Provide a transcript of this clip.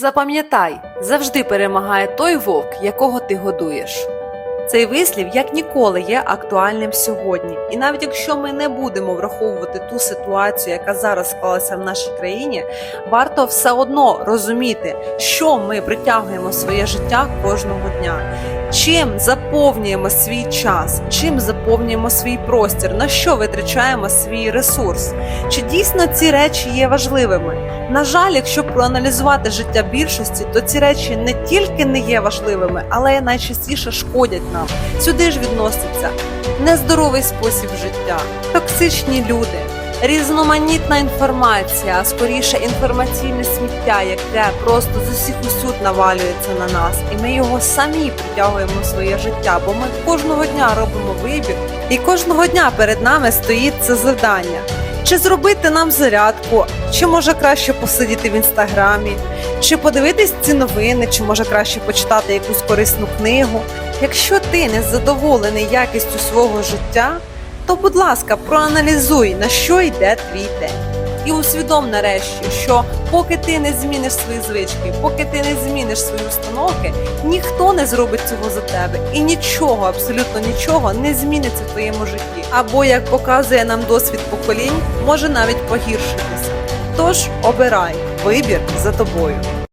Запам'ятай, завжди перемагає той вовк, якого ти годуєш. Цей вислів як ніколи є актуальним сьогодні. І навіть якщо ми не будемо враховувати ту ситуацію, яка зараз склалася в нашій країні, варто все одно розуміти, що ми притягуємо в своє життя кожного дня. Чим заповнюємо свій час, чим заповнюємо свій простір, на що витрачаємо свій ресурс? Чи дійсно ці речі є важливими? На жаль, якщо проаналізувати життя більшості, то ці речі не тільки не є важливими, але й найчастіше шкодять нам. Сюди ж відноситься нездоровий спосіб життя, токсичні люди, різноманітна інформація, а скоріше інформаційне сміття, яке просто з усіх усюд навалюється на нас, і ми його самі притягуємо в своє життя, бо ми кожного дня робимо вибір, і кожного дня перед нами стоїть це завдання. Чи зробити нам зарядку, чи може краще посидіти в інстаграмі, чи подивитись ці новини, чи може краще почитати якусь корисну книгу. Якщо ти не задоволений якістю свого життя, то будь ласка, проаналізуй, на що йде твій день. І усвідом нарешті, що поки ти не зміниш свої звички, поки ти не зміниш свої установки, ніхто не зробить цього за тебе, і нічого, абсолютно нічого не зміниться в твоєму житті. Або як показує нам досвід поколінь, може навіть погіршитися. Тож обирай вибір за тобою.